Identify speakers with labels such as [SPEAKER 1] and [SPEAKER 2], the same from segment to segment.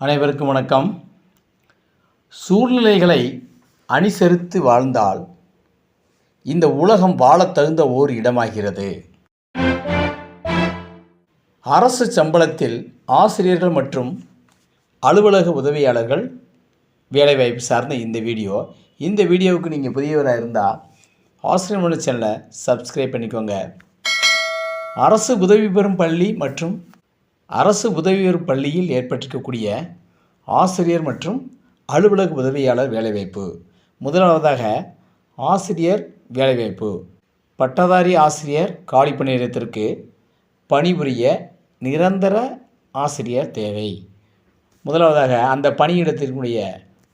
[SPEAKER 1] அனைவருக்கும் வணக்கம். சூழ்நிலைகளை அனுசரித்து வாழ்ந்தால் இந்த உலகம் வாழத் தகுந்த ஓர் இடமாகிறது. அரசு சம்பளத்தில் ஆசிரியர்கள் மற்றும் அலுவலக உதவியாளர்கள் வேலைவாய்ப்பு சார்ந்த இந்த வீடியோ. இந்த வீடியோவுக்கு நீங்கள் புதியவராக இருந்தால் ஆசிரியர் மனு சேனலை சப்ஸ்கிரைப் பண்ணிக்கோங்க. அரசு உதவி பெறும் பள்ளி மற்றும் அரசு உதவியோர் பள்ளியில் ஏற்பட்டிருக்கக்கூடிய ஆசிரியர் மற்றும் அலுவலக உதவியாளர் வேலைவாய்ப்பு. முதலாவதாக ஆசிரியர் வேலைவாய்ப்பு. பட்டதாரி ஆசிரியர் காலி பணியிடத்திற்கு பணிபுரிய நிரந்தர ஆசிரியர் தேவை. முதலாவதாக அந்த பணியிடத்தினுடைய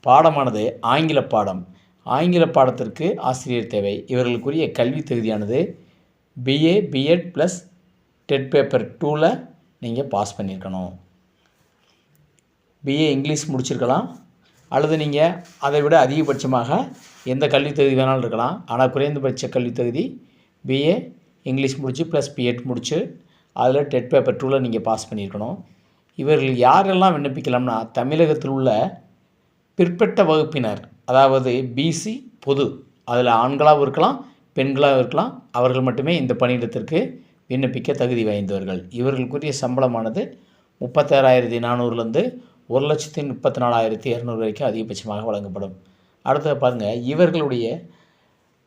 [SPEAKER 1] பாடமானது ஆங்கில பாடம். ஆங்கில பாடத்திற்கு ஆசிரியர் தேவை. இவர்களுக்குரிய கல்வி தகுதியானது BA BEd plus TET paper டூவில் நீங்கள் பாஸ் பண்ணியிருக்கணும் பிஏ இங்கிலீஷ் முடிச்சிருக்கலாம். அல்லது நீங்கள் அதை விட அதிகபட்சமாக எந்த கல்வித் தகுதி வேணாலும் இருக்கலாம். ஆனால் குறைந்தபட்ச கல்வித் தகுதி பிஏ இங்கிலீஷ் முடித்து ப்ளஸ் பிஎட் முடித்து அதில் டெட் பேப்பர் டூவில் நீங்கள் பாஸ் பண்ணியிருக்கணும் இவர்கள் யாரெல்லாம் விண்ணப்பிக்கலாம்னா தமிழகத்தில் உள்ள பிற்பட்ட வகுப்பினர் அதாவது பிசி பொது அதில் ஆண்களாகவும் இருக்கலாம் பெண்களாகவும் இருக்கலாம் அவர்கள் மட்டுமே இந்த பணியிடத்திற்கு விண்ணப்பிக்க தகுதி வாய்ந்தவர்கள். இவர்களுக்குரிய சம்பளமானது முப்பத்தாறாயிரத்தி நானூறுலேருந்து ஒரு லட்சத்தி முப்பத்தி நாலாயிரத்தி இரநூறு வரைக்கும் அதிகபட்சமாக வழங்கப்படும். அடுத்தது பாருங்கள் இவர்களுடைய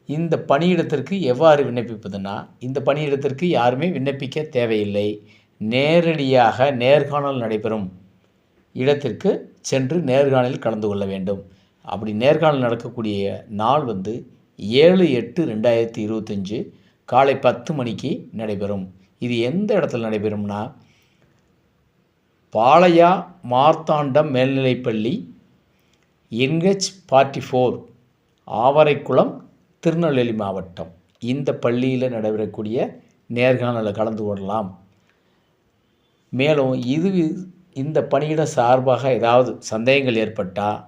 [SPEAKER 1] இந்த பணியிடத்திற்கு எவ்வாறு விண்ணப்பிப்பதுன்னா இந்த பணியிடத்திற்கு யாருமே விண்ணப்பிக்க தேவையில்லை. நேரடியாக நேர்காணல் நடைபெறும் இடத்திற்கு சென்று நேர்காணலில் கலந்து கொள்ள வேண்டும். அப்படி நேர்காணல் நடக்கக்கூடிய நாள் வந்து ஏழு எட்டு ரெண்டாயிரத்தி இருபத்தஞ்சு காலை பத்து மணிக்கு நடைபெறும். இது எந்த இடத்துல நடைபெறும்னா பாளையா மார்த்தாண்டம் மேல்நிலைப்பள்ளி NH forty four Avaraikulam Tirunelveli மாவட்டம். இந்த பள்ளியில் நடைபெறக்கூடிய நேர்காணலில் கலந்து கொள்ளலாம். மேலும் இது இந்த பணியிட சார்பாக ஏதாவது சந்தேகங்கள் ஏற்பட்டால்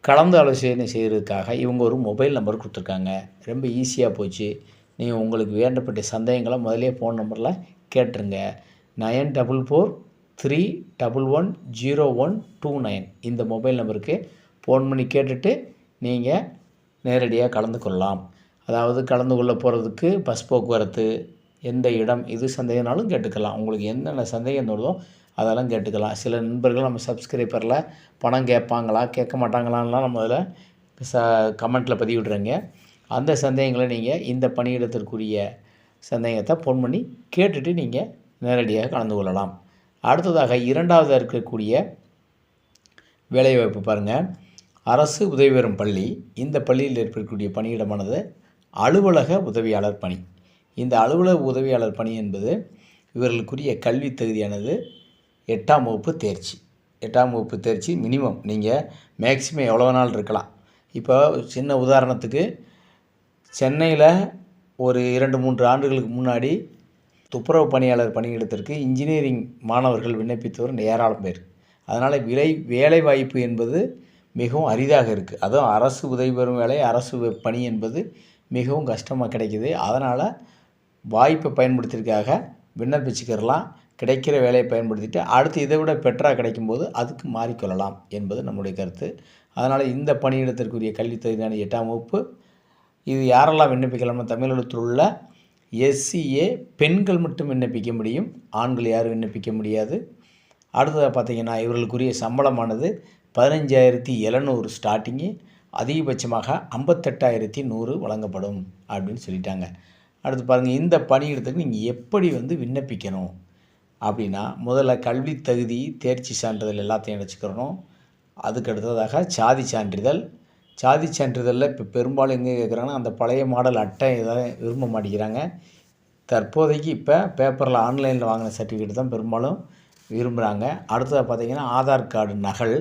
[SPEAKER 1] கலந்து ஆலோசனை செய்கிறதுக்காக இவங்க ஒரு மொபைல் நம்பர் கொடுத்துருக்காங்க. ரொம்ப ஈஸியாக போச்சு. நீங்கள் உங்களுக்கு வேண்டப்பட்ட சந்தேகங்களை முதலே ஃபோன் நம்பரில் கேட்டுருங்க. Nine double four three double one zero one two nine இந்த மொபைல் நம்பருக்கு ஃபோன் பண்ணி கேட்டுட்டு நீங்கள் நேரடியாக கலந்து கொள்ளலாம். அதாவது கலந்து கொள்ள போகிறதுக்கு பஸ் போக்குவரத்து எந்த இடம் இது சந்தேகம்னாலும் கேட்டுக்கலாம். உங்களுக்கு என்னென்ன சந்தேகம் தோணுதோ அதெல்லாம் கேட்டுக்கலாம். சில நண்பர்கள் நம்ம சப்ஸ்கிரைபரில் பணம் கேட்பாங்களா கேட்க மாட்டாங்களான்லாம் நம்ம அதில் ச கமெண்ட்டில் பதிவிடுறேங்க. அந்த சந்தேகங்களை நீங்கள் இந்த பணியிடத்திற்குரிய சந்தேகத்தை ஃபோன் பண்ணி கேட்டுட்டு நீங்கள் நேரடியாக கலந்து கொள்ளலாம். அடுத்ததாக இரண்டாவதாக இருக்கக்கூடிய வேலைவாய்ப்பு பாருங்கள் அரசு உதவி பெறும் பள்ளி இந்த பள்ளியில் ஏற்படக்கூடிய பணியிடமானது அலுவலக உதவியாளர் பணி. இந்த அலுவலக உதவியாளர் பணி என்பது இவர்களுக்குரிய கல்வி தகுதியானது எட்டாம் வகுப்பு தேர்ச்சி. எட்டாம் வகுப்பு தேர்ச்சி மினிமம் நீங்கள் மேக்சிமம் எவ்வளோ நாள் இருக்கலாம். இப்போ சின்ன உதாரணத்துக்கு சென்னையில் ஒரு இரண்டு மூன்று ஆண்டுகளுக்கு முன்னாடி துப்புரவு பணியாளர் பணியிடத்திற்கு இன்ஜினியரிங் மாணவர்கள் விண்ணப்பித்தவர் ஏராளம் பேர். அதனால் விலை வேலைவாய்ப்பு என்பது மிகவும் அரிதாக இருக்குது அதுவும் அரசு உதவி பெறும் வேலை அரசு பணி என்பது மிகவும் கஷ்டமாக கிடைக்கிது. அதனால் வாய்ப்பை பயன்படுத்தியிருக்காக விண்ணப்பிச்சுக்கிறலாம். கிடைக்கிற வேலையை பயன்படுத்திட்டு அடுத்து இதை விட பெட்டராக கிடைக்கும்போது அதுக்கு மாறிக்கொள்ளலாம் என்பது நம்முடைய கருத்து. அதனால் இந்த பணியிடத்திற்குரிய கல்வி தகுதியான எட்டாம் வகுப்பு இது யாரெல்லாம் விண்ணப்பிக்கலாம்னா தமிழகத்தில் உள்ள எஸ்சிஏ பெண்கள் மட்டும் விண்ணப்பிக்க முடியும். ஆண்கள் யாரும் விண்ணப்பிக்க முடியாது. அடுத்ததாக பார்த்தீங்கன்னா இவர்களுக்குரிய சம்பளமானது பதினஞ்சாயிரத்தி எழுநூறு ஸ்டார்டிங்கு அதிகபட்சமாக ஐம்பத்தெட்டாயிரத்தி நூறு வழங்கப்படும் அப்படின்னு சொல்லிட்டாங்க. அடுத்து பாருங்கள் இந்த பணியிடத்துக்கு நீங்கள் எப்படி வந்து விண்ணப்பிக்கணும்? அப்படின்னா முதல்ல கல்வி தகுதி தேர்ச்சி சான்றிதழ் எல்லாத்தையும் அடைச்சிக்கிறணும் அதுக்கு அடுத்ததாக சாதி சான்றிதழ் சாதி சான்றிதழில் இப்போ பெரும்பாலும் எங்கே கேட்குறாங்கன்னா அந்த பழைய மாடல் அட்டை இதை விரும்ப மாட்டேங்கிறாங்க. தற்போதைக்கு இப்போ பேப்பரில் ஆன்லைனில் வாங்கின சர்டிஃபிகேட் தான் பெரும்பாலும் விரும்புகிறாங்க. அடுத்தது பார்த்தீங்கன்னா ஆதார் கார்டு நகல்.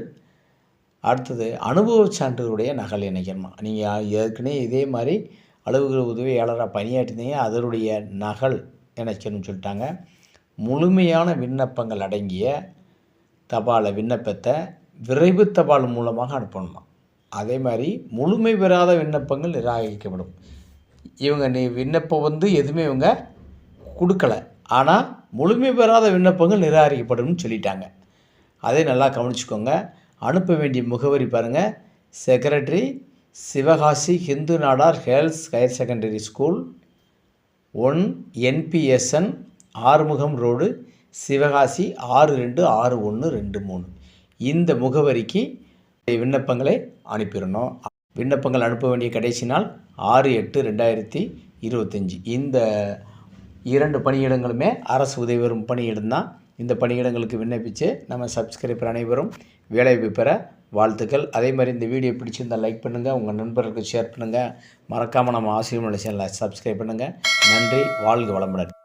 [SPEAKER 1] அடுத்தது அனுபவ சான்றிதழுடைய நகல் நினைக்கணுமா நீங்கள் ஏற்கனவே இதே மாதிரி அலுவலக உதவியாளராக பணியாற்றினீங்க அதனுடைய நகல் இணைக்கணும்னு சொல்லிட்டாங்க. முழுமையான விண்ணப்பங்கள் அடங்கிய தபாலை விண்ணப்பத்தை விரைவு தபால் மூலமாக அனுப்பணுமா? அதே மாதிரி முழுமை பெறாத விண்ணப்பங்கள் நிராகரிக்கப்படும். இவங்க நீ விண்ணப்பம் வந்து எதுவுமே இவங்க கொடுக்கல. ஆனால் முழுமை பெறாத விண்ணப்பங்கள் நிராகரிக்கப்படும்னு சொல்லிட்டாங்க. அதை நல்லா கவனிச்சுக்கோங்க. அனுப்ப வேண்டிய முகவரி பாருங்கள் secretary Sivakasi Hindu Nadar Hales higher secondary school. One NPSN Arumugam road Sivakasi ஆறு ரெண்டு ஆறு ஒன்று ரெண்டு மூணு. இந்த முகவரிக்கு விண்ணப்பங்களை அனுப்பிடணும். விண்ணப்பங்கள் அனுப்ப வேண்டிய கடைசி நாள் ஆறு எட்டு ரெண்டாயிரத்தி இருபத்தஞ்சி. இந்த இரண்டு பணியிடங்களுமே அரசு உதவி வரும் பணியிடம் தான். இந்த பணியிடங்களுக்கு விண்ணப்பித்து நம்ம சப்ஸ்கிரைபர் அனைவரும் வேலைவாய்ப்பு பெற வாழ்த்துக்கள். அதே மாதிரி இந்த வீடியோ பிடிச்சிருந்தால் லைக் பண்ணுங்கள் உங்கள் நண்பர்களுக்கு ஷேர் பண்ணுங்கள் மறக்காமல் நம்ம ஆசிரியர் சேனலை சப்ஸ்கிரைப் பண்ணுங்கள் நன்றி வாழ்க வளமுடன்.